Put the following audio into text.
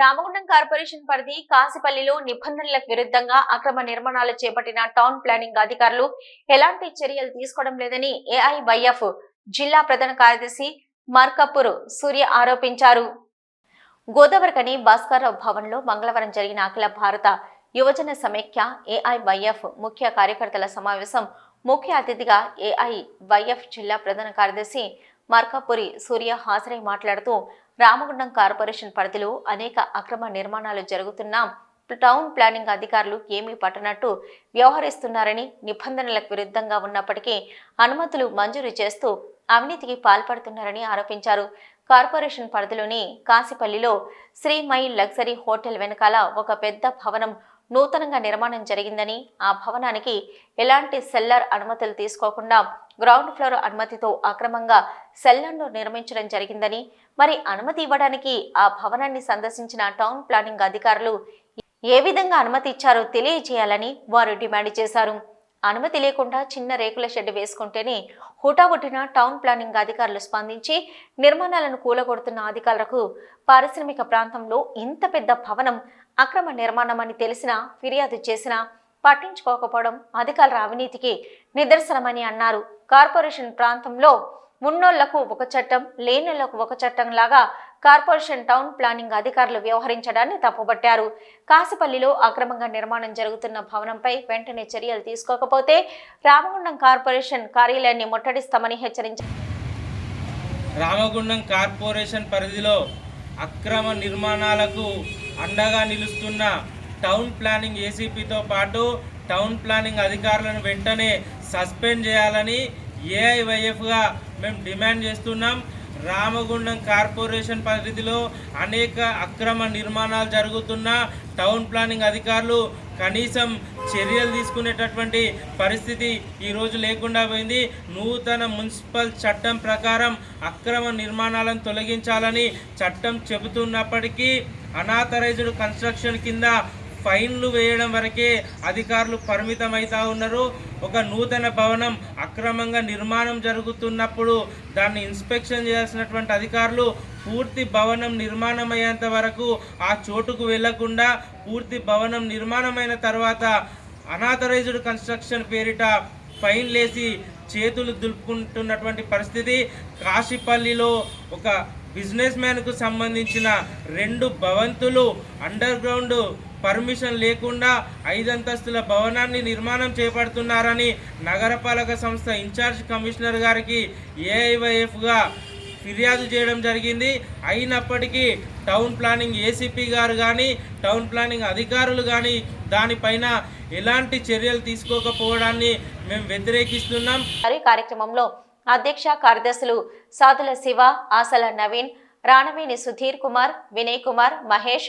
Ramagundam corporation పరిధి కాసిపల్లిలో నిబంధనలకు విరుద్ధంగా అక్రమ నిర్మాణాలు చేపట్టిన టౌన్ ప్లానింగ్ అధికారులు ఎలాంటి చర్యలు తీసుకోవడం లేదని ఏఐవైఎఫ్ జిల్లా ప్రధాన కార్యదర్శి మార్కపూర్ సూర్య ఆరోపించారు. గోదావరికని భాస్కర్రావు భవన్లో మంగళవారం జరిగిన అఖిల భారత యువజన సమైక్య ఏఐవైఎఫ్ ముఖ్య కార్యకర్తల సమావేశం ముఖ్య అతిథిగా ఏఐవైఎఫ్ జిల్లా ప్రధాన కార్యదర్శి మార్కాపురి సూర్య హాజరై మాట్లాడుతూ రామగుండం కార్పొరేషన్ పరిధిలో అనేక అక్రమ నిర్మాణాలు జరుగుతున్నా టౌన్ ప్లానింగ్ అధికారులు ఏమీ పట్టనట్టు వ్యవహరిస్తున్నారని నిబంధనలకు విరుద్ధంగా ఉన్నప్పటికీ అనుమతులు మంజూరు చేస్తూ అవినీతికి పాల్పడుతున్నారని ఆరోపించారు. కార్పొరేషన్ పరిధిలోని కాసిపల్లిలో శ్రీమై లగ్జరీ హోటల్ వెనకాల ఒక పెద్ద భవనం నూతనంగా నిర్మాణం జరిగిందని ఆ భవనానికి ఎలాంటి సెల్లర్ అనుమతులు తీసుకోకుండా గ్రౌండ్ ఫ్లోర్ అనుమతితో అక్రమంగా సెల్లర్ను నిర్మించడం జరిగిందని మరి అనుమతి ఇవ్వడానికి ఆ భవనాన్ని సందర్శించిన టౌన్ ప్లానింగ్ అధికారులు ఏ విధంగా అనుమతి ఇచ్చారో తెలియజేయాలని వారు డిమాండ్ చేశారు. అనుమతి లేకుండా చిన్న రేకుల షెడ్ వేసుకుంటేనే హుటాహుటిన టౌన్ ప్లానింగ్ అధికారులు స్పందించి నిర్మాణాలను కూలగొడుతున్న అధికారులకు పారిశ్రామిక ప్రాంతంలో ఇంత పెద్ద భవనం అక్రమ నిర్మాణమని తెలిసినా ఫిర్యాదు చేసినా పట్టించుకోకపోవడం అధికారుల అవినీతికి నిదర్శనమని అన్నారు. కార్పొరేషన్ ప్రాంతంలో ఉన్నోళ్ళకు ఒక చట్టం లేనోళ్ళకు ఒక చట్టం లాగా కార్పొరేషన్ టౌన్ ప్లానింగ్ అధికారులు వ్యవహరించడాన్ని తప్పుపట్టారు. కాసిపల్లిలో అక్రమంగా నిర్మాణం జరుగుతున్న భవనంపై వెంటనే చర్యలు తీసుకోకపోతే రామగుండం కార్పొరేషన్ కార్యాలయాన్ని ముట్టడిస్తామని హెచ్చరించారు రామగుండం కార్పొరేషన్ పరిధిలో అక్రమ నిర్మాణాలకు అండగా నిలుస్తున్న టౌన్ ప్లానింగ్ ఏసీపీతో పాటు టౌన్ ప్లానింగ్ అధికారులను వెంటనే సస్పెండ్ చేయాలని ఏఐవైఎఫ్గా మేము డిమాండ్ చేస్తున్నాం. రామగుండం కార్పొరేషన్ పరిధిలో అనేక అక్రమ నిర్మాణాలు జరుగుతున్న టౌన్ ప్లానింగ్ అధికారులు కనీసం చర్యలు తీసుకునేటటువంటి పరిస్థితి ఈరోజు లేకుండా పోయింది. నూతన మున్సిపల్ చట్టం ప్రకారం అక్రమ నిర్మాణాలను తొలగించాలని చట్టం చెబుతున్నప్పటికీ అనాథరైజ్డ్ కన్స్ట్రక్షన్ కింద ఫైన్లు వేయడం వరకే అధికారులు పరిమితమవుతా ఉన్నారు. ఒక నూతన భవనం అక్రమంగా నిర్మాణం జరుగుతున్నప్పుడు దాన్ని ఇన్స్పెక్షన్ చేయాల్సినటువంటి అధికారులు పూర్తి భవనం నిర్మాణం అయ్యేంత వరకు ఆ చోటుకు వెళ్ళకుండా పూర్తి భవనం నిర్మాణమైన తర్వాత అనాథరైజ్డ్ కన్స్ట్రక్షన్ పేరిట ఫైన్లేసి చేతులు దులుపుకుంటున్నటువంటి పరిస్థితి. కాశీపల్లిలో ఒక బిజినెస్ మ్యాన్కు సంబంధించిన రెండు భవంతులు అండర్ గ్రౌండ్ పర్మిషన్ లేకుండా ఐదంతస్తుల భవనాన్ని నిర్మాణం చేపడుతున్నారని నగరపాలక సంస్థ ఇన్ఛార్జ్ కమిషనర్ గారికి ఏఐవైఎఫ్గా ఫిర్యాదు చేయడం జరిగింది. అయినప్పటికీ టౌన్ ప్లానింగ్ ఏసీపీ గారు కానీ టౌన్ ప్లానింగ్ అధికారులు కానీ దానిపైన ఎలాంటి చర్యలు తీసుకోకపోవడాన్ని మేము వ్యతిరేకిస్తున్నాం. కార్యక్రమంలో అధ్యక్ష కార్యదర్శులు సాధుల శివ ఆసల నవీన్ రాణవేణి సుధీర్ కుమార్ వినయ్ కుమార్ మహేష్